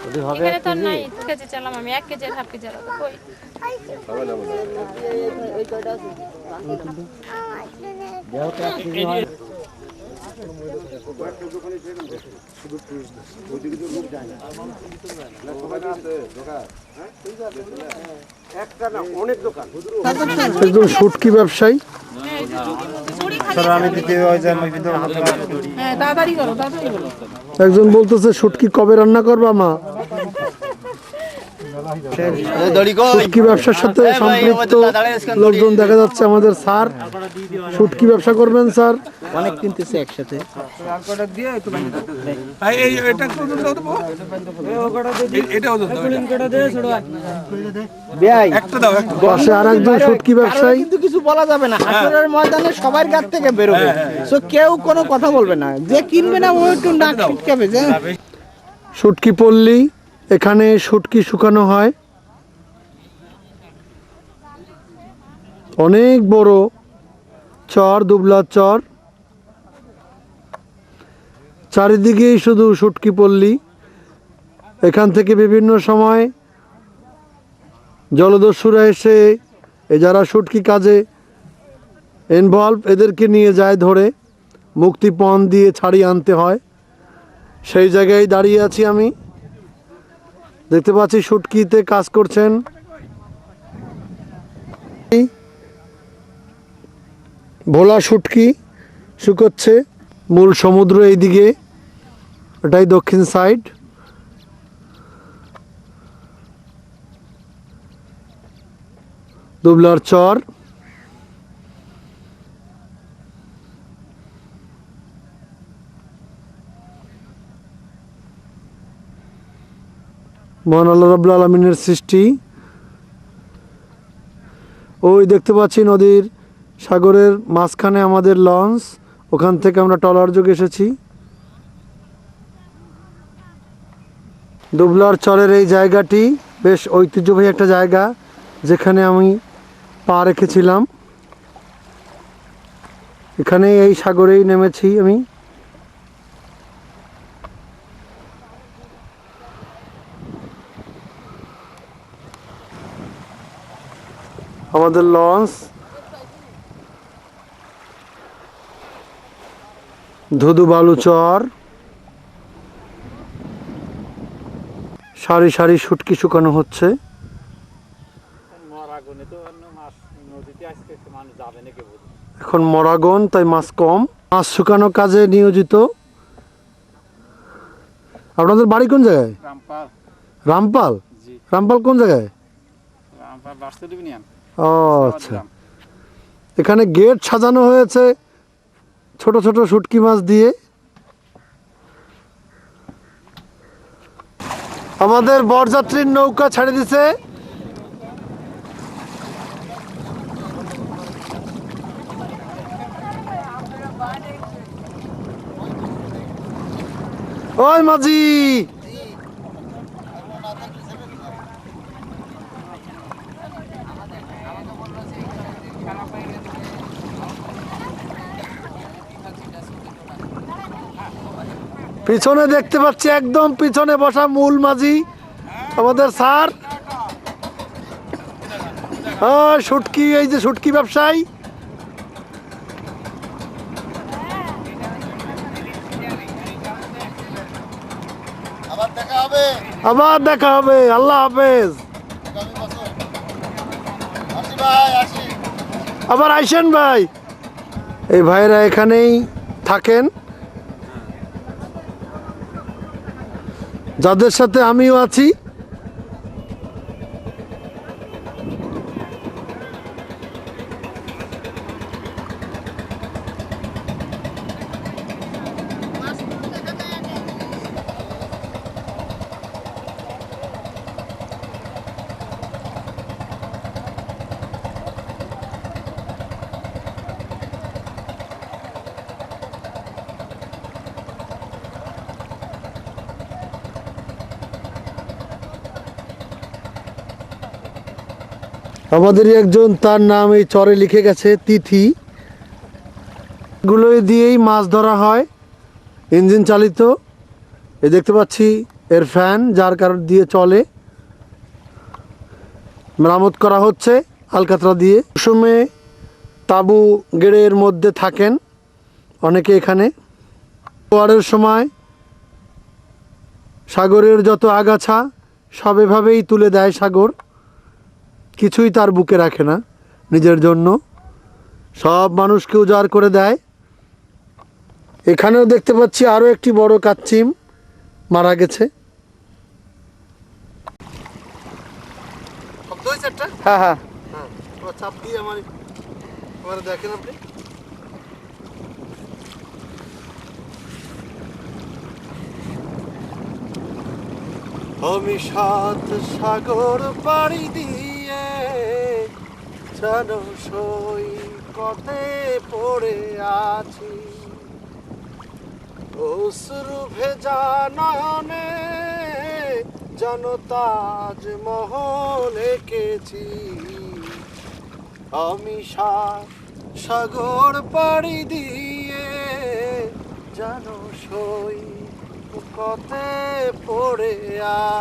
এখানে তো নাই কেজি চালাম আমি এক কেজি হাফ কেজি আলাদা কই? হবে না মনে ওই কয়টা আছে একজন শুটকি ব্যবসায়ী হ্যাঁ একজন বলতেছে শুটকি কবে রান্না করবা মা? শুটকি ব্যবসার সাথে সম্পৃক্ত লোকজন দেখা যাচ্ছে আমাদের স্যার। শুটকি ব্যবসা করবেন স্যার। অনেক কিনতেছে একসাথে। পাশে আর একজন শুটকি ব্যবসায়ী। কিন্তু কিছু বলা যাবে না। হাসরের ময়দানে সবার গাত থেকে বেরোবে। তো কেউ কোনো কথা বলবে না। যে কিনবে না ও একটু নাক ছিটকাবে যে। শুটকি পল্লী এখানে শুটকি শুকানো হয়। অনেক বড় চর, দুবলা চর। চারিদিকেই শুধু শুটকি পল্লী। এখান থেকে বিভিন্ন সময় জলদস্যুরা এসে যারা শুটকি কাজে ইনভলভ এদেরকে নিয়ে যায় ধরে। মুক্তিপণ দিয়ে ছাড়িয়ে আনতে হয়। সেই জায়গায় দাঁড়িয়ে আছি আমি। দেখতে পাচ্ছি শুটকিতে কাজ করছেন। ভোলা শুটকি শুকোচ্ছে মূল সমুদ্র এইদিকে, ওটাই দক্ষিণ সাইড। দুবলার চর। মহান আল্লাহ রাবুল আলমিনের সৃষ্টি। ওই দেখতে পাচ্ছি নদীর সাগরের মাঝখানে আমাদের লঞ্চ, ওখান থেকে আমরা টলার যোগে এসেছি। দুবলার চরের এই জায়গাটি বেশ ঐতিহ্যবাহী একটা জায়গা, যেখানে আমি পা রেখেছিলাম। এখানে এই সাগরেই নেমেছি আমি। আমাদের লঞ্চ। ধুধু বালুচর সারি সারি শুটকি শুকানো হচ্ছে। এখন মরাগন তাই মাছ কম। মাছ শুকানো কাজে নিয়োজিত। আপনাদের বাড়ি কোন জায়গায়? রামপাল। রামপাল? কোন জায়গায়? ও আচ্ছা। এখানে গেট সাজানো হয়েছে ছোট ছোট শুটকি মাছ দিয়ে। আমাদের বরযাত্রীর নৌকা ছেড়ে দিছে। ওই মাঝি! পিছনে দেখতে পাচ্ছি একদম পিছনে বসা মূল মাঝি আমাদের স্যার। হ্যাঁ শুটকি এই যে শুটকি ব্যবসায়ী। আবার দেখা হবে। আল্লাহ হাফেজ। আবার আইসেন ভাই। এই ভাইরা এখানেই থাকেন। যাদের সাথে আমিও আছি আমাদেরই একজন, তার নাম এই চরে লিখে গেছে, তিথি। গুলো দিয়েই মাছ ধরা হয়, ইঞ্জিন চালিত। এ দেখতে পাচ্ছি, এর ফ্যান যার কারণ দিয়ে চলে। মেরামত করা হচ্ছে, আলকাতরা দিয়ে। মৌসুমে তাবু গেড়ের মধ্যে থাকেন অনেকে এখানে। জোয়ারের সময় সাগরের যত আগাছা, সব এভাবেই তুলে দেয় সাগর। কিছুই তার বুকে রাখে না নিজের জন্য। সব মানুষকে উজাড় করে দেয়। এখানেও দেখতে পাচ্ছি আরও একটি বড় কাচ্চিম মারা গেছে। হ্যাঁ হ্যাঁ। চাপ দিয়ে আমার আমার দেখেন আপনি। আমি সাত সাগর পাড়ি দিয়ে যেন সই কতে পড়ে আছি। অশ্রু ভেজা নয়নে যেন তাজ মহল এঁকেছি। আমি সাগর পাড়ি দিয়ে যেন সই কতে পড়ে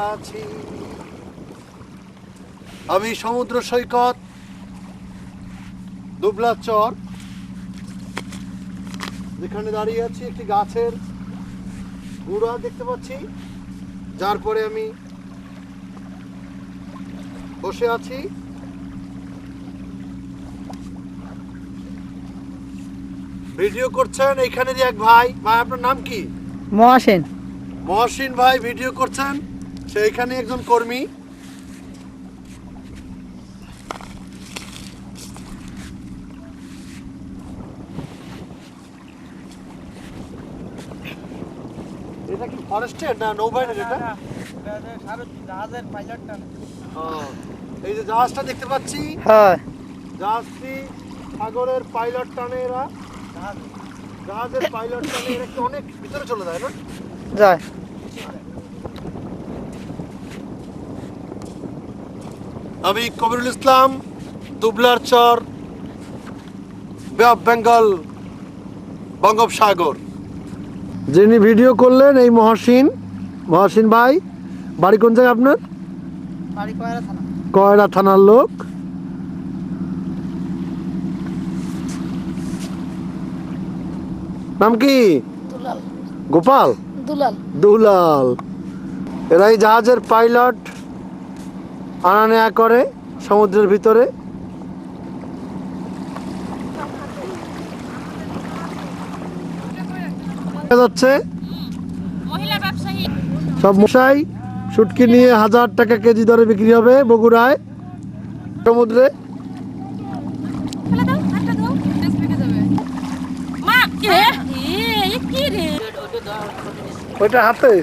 আছি। আমি সমুদ্র সৈকত দুবলা চর যেখানে দাঁড়িয়ে আছি একটি গাছের গুঁড়া দেখতে পাচ্ছি যার পরে আমি বসে আছি। ভিডিও করছেন এইখানে এক ভাই ভাই আপনার নাম কি? মহাসেন। মহসিন ভাই ভিডিও করছেন সেইখানে একজন কর্মী। এটা কি ফরেস্টের না নৌবাহিনীর এটা? ও, এই যে জাহাজটা দেখতে পাচ্ছি? হ্যাঁ। জাহাজটি সাগরের পাইলট টানে এরা। জাহাজের পাইলট টানে এরা কি অনেক ভিতরে চলে যায় না? যায়। আমি কবিরুল ইসলাম দুবলার চর বে অফ বেঙ্গল বঙ্গোপসাগর। যিনি ভিডিও করলেন এই মহসিন মহসিন ভাই বাড়ি কোন জায়গায় আপনার? কয়রা থানার লোক? নাম কি? গোপাল? দুলাল। দুলাল। এরাই জাহাজের পাইলট আনা নেয়া করে সমুদ্রের ভিতরে। যাচ্ছে। সব মশাই শুটকি নিয়ে হাজার টাকা কেজি দরে বিক্রি হবে বগুড়ায়। সমুদ্রে। ফেলে দাও একটা দাও টেস্ট পেকে যাবে। মা কে এ কি রে? ওইটা হাতে?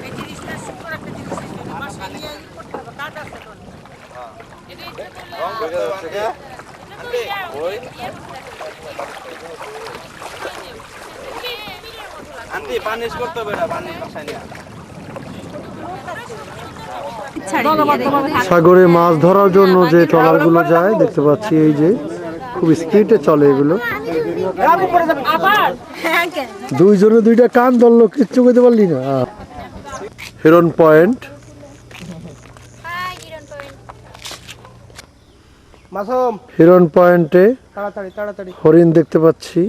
আন্টি পানিশ করতে হবে না পানি বাসায় নিয়ে সাগরে মাছ ধরার জন্য যে ট্রলারগুলো যায় দেখতে পাচ্ছি এই যে খুব স্পিডে চলে এগুলো। দুইজনে দুইটা কান ধরলো কিচ্ছু করতে পারলি না। হিরন পয়েন্ট। হিরন পয়েন্টে তাড়াতাড়ি তাড়াতাড়ি। হরিণ দেখতে পাচ্ছি।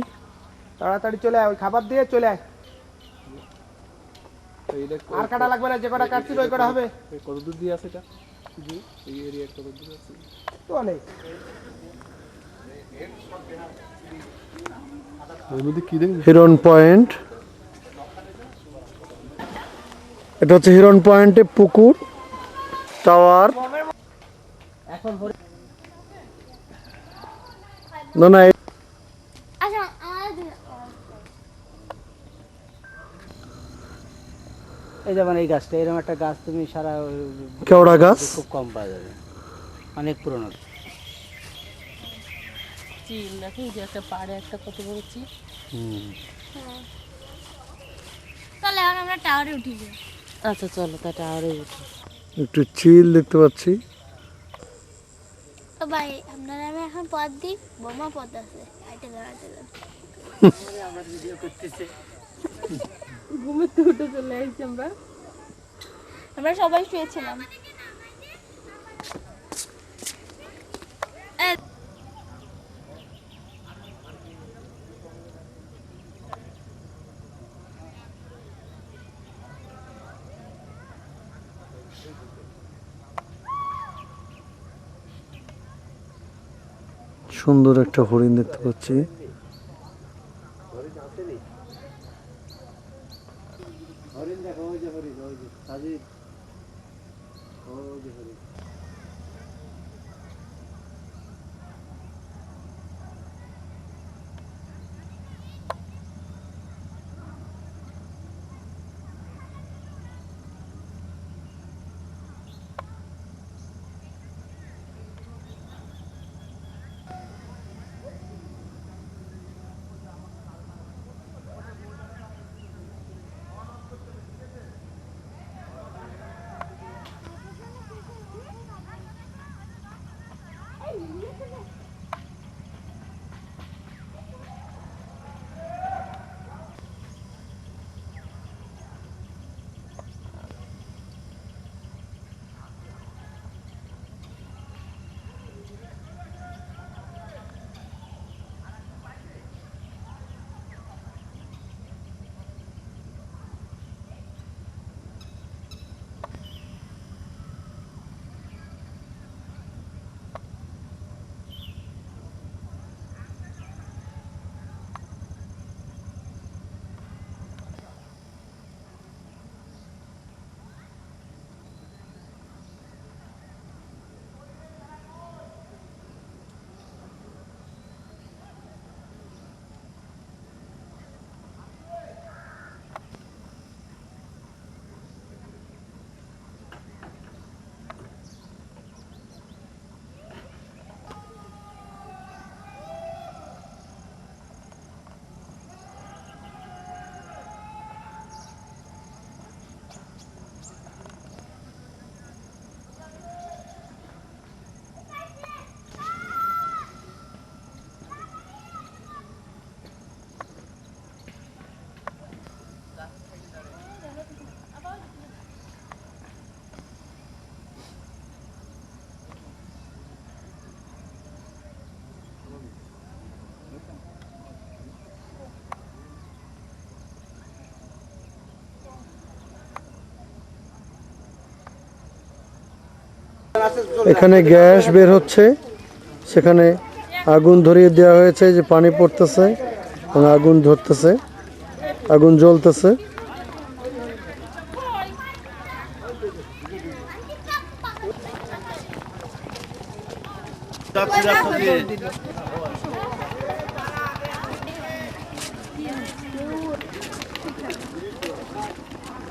তাড়াতাড়ি চলে আয় ওই খাবার দিয়ে চলে আয়। আর কাটা লাগবে না যে কটা কাটছিল ওই কটা হবে। কত দূর দিয়ে আছে এটা? এই এরিয়া কত দূর আছে? তো অনেক। হিরন পয়েন্ট। এটা হচ্ছে হিরন পয়েন্টে পুকুর টাওয়ার। এখন না না এ- আচ্ছা আমাদের এই যেমন এই গাছটা এরকম একটা গাছ তুমি সারা কেওড়া গাছ? খুব কম পাওয়া যাবে। অনেক পুরনো। চিল দেখো যে একটা পাড়ে একটা কত বড় চিল। তাহলে এখন আমরা টাওয়ারে উঠি আচ্ছা চলো তা টাওয়ারে উঠি। একটু চিল দেখতে পাচ্ছি। ও ভাই আপনারা আমি এখন পথ দিই বোমা পথ আছে। দাঁড়াতে তো উঠে চলে আসছি আমরা। আমরা সবাই শুয়েছিলাম। সুন্দর একটা হরিণ দেখতে পাচ্ছি। এখানে গ্যাস বের হচ্ছে। সেখানে আগুন ধরিয়ে দেওয়া হয়েছে যে পানি পড়তেছে আগুন ধরতেছে, আগুন জ্বলতেছে।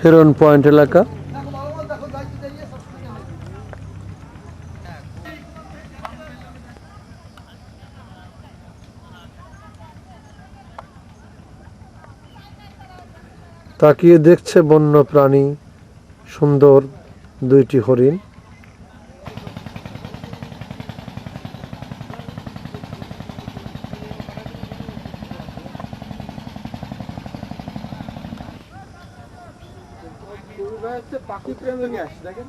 হিরন পয়েন্ট এলাকা। তাকিয়ে দেখছে বন্য প্রাণী সুন্দর দুইটি হরিণ। হচ্ছে পাখি প্রেমী গ্যাস দেখেন।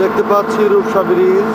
দেখতে পাচ্ছি রূপসা ব্রিজ।